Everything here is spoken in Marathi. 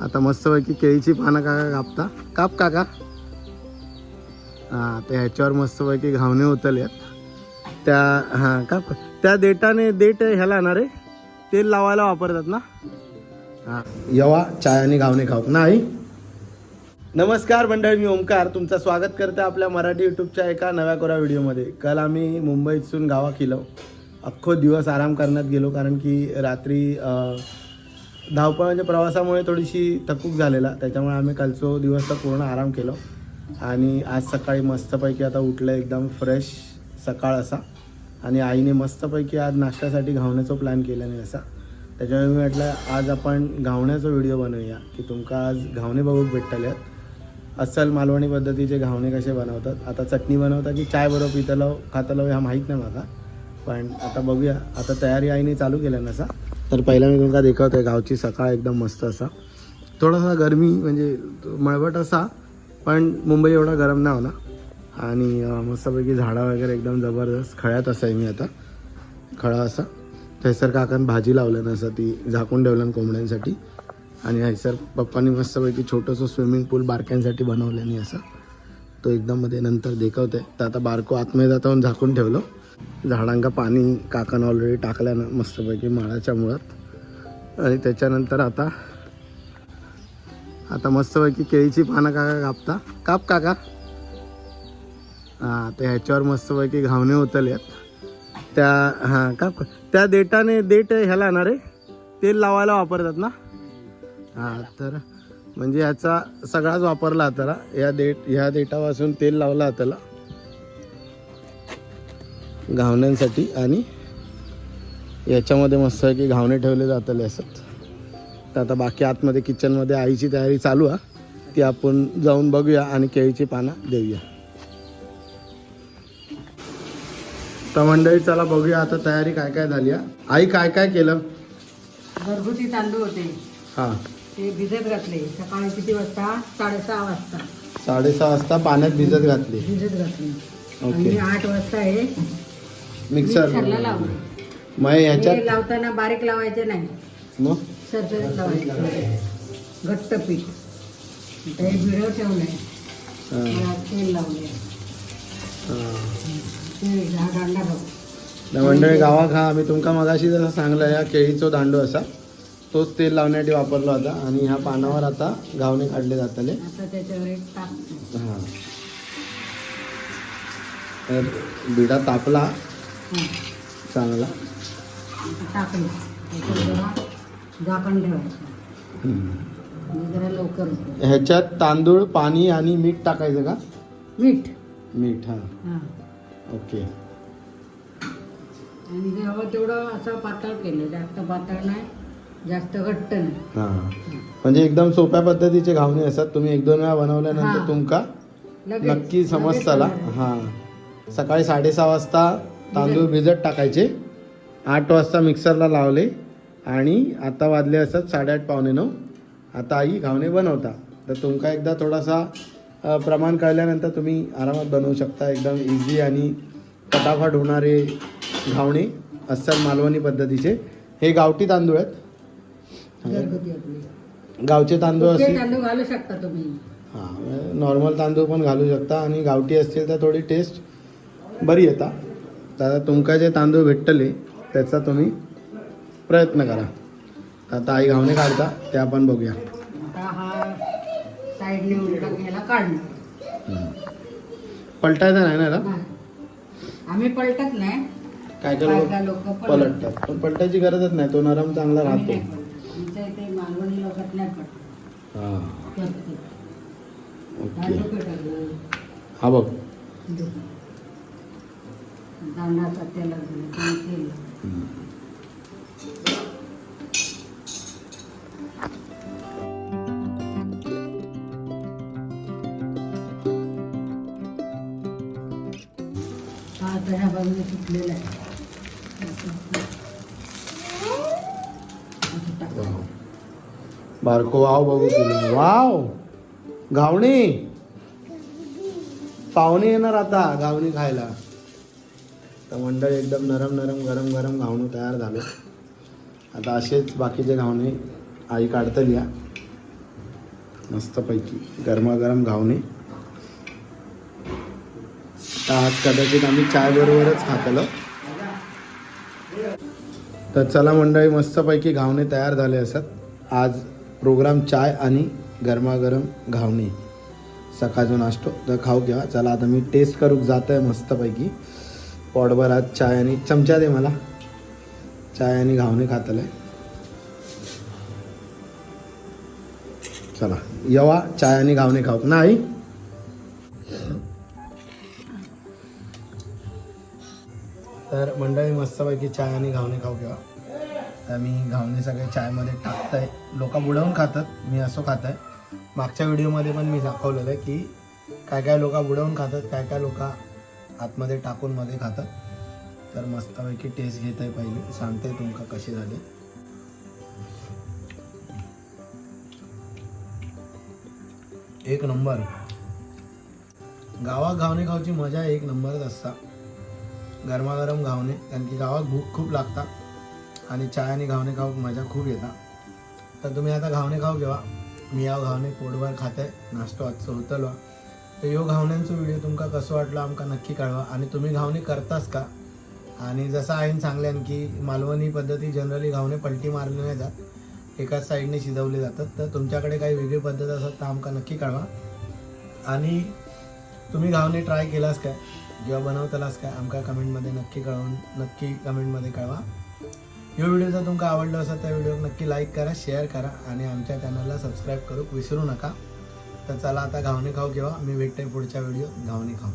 आता मस्तपैकी केळीची पानं काका कापता. काप काका. हां ते ह्याच्यावर मस्तपैकी घावणे उतरल्यात त्या हां काप. त्या देटाने देट ह्याला ना रे. तेल लावायला वापरतात ना? हां. यवा चाय आणि घावणे खाऊ. नाही नमस्कार मंडळी मी ओमकार. तुमचं स्वागत करते आपल्या मराठी यूट्यूबच्या एका नव्या कोरा व्हिडिओमध्ये. काल आम्ही मुंबईतून गावा केलो अख्खो दिवस आराम करण्यात गेलो कारण की रात्री अं, धावपळ म्हणजे प्रवासामुळे थोडीशी थकूक झालेला. त्याच्यामुळे आम्ही कालचो दिवस तर पूर्ण आराम केलो. आणि आज सकाळी मस्तपैकी आता उठलं एकदम फ्रेश सकाळ असा. आणि आईने मस्तपैकी आज नाश्त्यासाठी घावण्याचा प्लॅन केला नाही असा. त्याच्यामुळे मी म्हटलं आज आपण घावण्याचा व्हिडिओ बनवूया की तुमका आज घावणे बघूक भेटतले अस्सल मालवणी पद्धतीचे घावणे कसे बनवतात? आता चटणी बनवता की चाय बरोबर पितलो खातलो ह्या माहीत नाही मला पण आता बघूया. आता तयारी आईने चालू केल्या नसा. तर पहिला मी तुमका दाखवतोय गावची सकाळ एकदम मस्त असा. थोडासा गरमी म्हणजे मळवट असा पण मुंबई एवढा गरम नाही होणार. आणि मस्तपैकी झाडं वगैरे एकदम जबरदस्त खळ्यात असाय मी आता. खळा असा. थैसर काकान भाजी लावलं असं ती झाकून ठेवलं कोंबड्यांसाठी. आणि हैसर पप्पांनी मस्तपैकी छोटंसं स्विमिंग पूल बारक्यांसाठी बनवल्याने असं. तो एकदम मध्ये नंतर देखवते तर आता बारको आतमध्ये जाताहून झाकून ठेवलं. झाडांका पाणी काकानं ऑलरेडी टाकल्यानं मस्तपैकी माळाच्या मुळात. आणि त्याच्यानंतर आता आता मस्तपैकी केळीची पानं काका कापता. काप काका. हां तर ह्याच्यावर मस्तपैकी घावणे उतरलेत. त्या हां का? त्या देटाने देठ ह्याला ना रे. तेल लावायला वापरतात ना? हां तर म्हणजे याचा सगळाच वापरला त्याला या देठ ह्या देठापासून तेल लावला त्याला घावण्यांसाठी आणि याच्यामध्ये मस्त आहे की घावणे ठेवले जातले असत. तर आता बाकी आतमध्ये किचनमध्ये आईची तयारी चालू आहे. ती आपण जाऊन बघूया आणि केळीची पानं देऊया. तर मंडळी चला बघूया आता तयारी काय काय झाली आहे आई काय काय केलं? घरगुती तांदूळ होते. हां. ते भिजत घातले. सकाळी किती वाजता? साडेसहा वाजता. साडेसहा वाजता पाण्यात भिजत घातली. भिजत घातले. ओके. आठ वाजता हे मिक्सर. लावले. मग हे ह्याच्यात लावताना बारीक लावायचे नाही. मग? सरसरीत लावायचे. घट्ट पीठ. ते भिडव ठेवले हां, त्याला तेल लावले हां. मंडळी गावात हा आम्ही तुमका मगाशी जसं सांगलं या केळीचो दांडू असा. तोच तेल लावण्यासाठी वापरला होता आणि ह्या पानावर आता गावणे काढले जातले. हां. तर बिडा तापला. चांगला. ह्याच्यात तांदूळ पाणी आणि मीठ टाकायचं का? मीठ. मीठ हां. ओके. आणि हे हवं तेवढं असं पातळ केलं जास्त पातळ नाही जास्त घट्ट नाही. हां. म्हणजे एकदम सोप्या पद्धतीचे घावणे असतात. तुम्ही एक दोन वेळा बनवल्यानंतर हां. तुमका लगेच नक्की समजताला. लगेच होणार. हां. सकाळी साडेसहा वाजता तांदूळ भिजत टाकायचे. आठ वाजता मिक्सरला लावले. आणि आता वाजले असतात साडेआठ पावणे नऊ. आता आई घावणे बनवता. तर तुमका एकदा थोडासा प्रमाण कळल्यानंतर तुम्ही आरामात बनवू शकता. एकदम इझी आणि फटाफट होणारे घावणे अस्सल मालवणी पद्धतीचे. हे गावठी तांदूळ आहेत. गावचे तांदूळ असतील. तांदूळ घालू शकता तुम्ही? हां नॉर्मल तांदूळ पण घालू शकता आणि गावठी असतील तर थोडी टेस्ट बरी येता. तर तुमका जे तांदूळ भेटतले त्याचा तुम्ही प्रयत्न करा. आता आई घावणे काढता ते आपण बघूया. साईडने उलटा घ्यायला काढणार. पलटायचं नाही ना याला? आम्ही पलटत नाही. काय काय बायका लोक लोक पलटतात. पण पलटायची गरजच नाही. तो नरम चांगला राहतो. आमच्या इथे मालवणी लोकात नाही पडत हां. ओके. हा बघ. तेल तेल केलं. हा आता ह्या बाजूने सुटलेला आहे बारको वाव बघू तुला. वाव. घावणी. पाहुणे येणार आता घावणी खायला. तर मंडळ एकदम नरम नरम गरम गरम घावणं तयार झालं. आता असेच बाकीचे घावणे आई काढतली या मस्तपैकी गरमागरम घावणे. तर आज कदाचित आम्ही चाय बरोबरच खातलो. तर चला मंडळी मस्तपैकी घावणे तयार झाले असत. आज प्रोग्राम चाय आणि गरमागरम घावणे. सकाळचा नाश्तो. तर खाऊ घ्या. चला आता मी टेस्ट करूक जात आहे मस्तपैकी. पॉटभर आज चाय आणि चमचा दे मला. चाय आणि घावणे खातले. चला यवा. चाय आणि घावणे खाऊ. आई तर मंडळी मस्तपैकी चाय आणि घावणे खाऊ किंवा. तर मी घावणे सगळे चायमध्ये टाकताय. लोक बुडवून खातात मी असं खात आहे मागच्या व्हिडिओमध्ये पण मी दाखवलेलं आहे की काय काय लोक बुडवून खातात काय काय लोक आतमध्ये टाकून मध्ये खातात. तर मस्तपैकी टेस्ट घेत आहे पहिले. सांगते तुमका कशी झाली. एक नंबर. गावात घावणे खाऊची मजा एक नंबरच असता. गरमागरम घावणे कारण की गावात भूक खूप लागतात आणि चाय आणि घावणे खाऊक मजा खूप येतात तर तुम्ही आता घावणे खाऊ घेवा मी या घावणे पोटभर खाते नाश्तो आजचं होतलो तर ह्यो घावण्यांचं व्हिडिओ तुमका कसं वाटलं आमका नक्की कळवा. आणि तुम्ही घावणे करताच का? आणि जसं आईन सांगल्यान की मालवणी पद्धती जनरली घावणे पलटी मारले नाही जात. एकाच साईडने शिजवले जातात. तर तुमच्याकडे काही वेगळी पद्धत असतात तर आमका नक्की कळवा. आणि तुम्ही घावणे ट्राय केलास काय? किंवा बनवतलास काय? आमका कमेंटमध्ये नक्की कळवून नक्की कमेंटमध्ये कळवा. हे व्हिडिओ जर तुमका आवडलो असेल त्या व्हिडिओ नक्की लाईक करा शेअर करा आणि आमच्या चॅनलला सबस्क्राईब करूक विसरू नका. तर चला आता घावणे खाऊ किंवा मी भेटते पुढच्या व्हिडिओ घावणे खाऊ.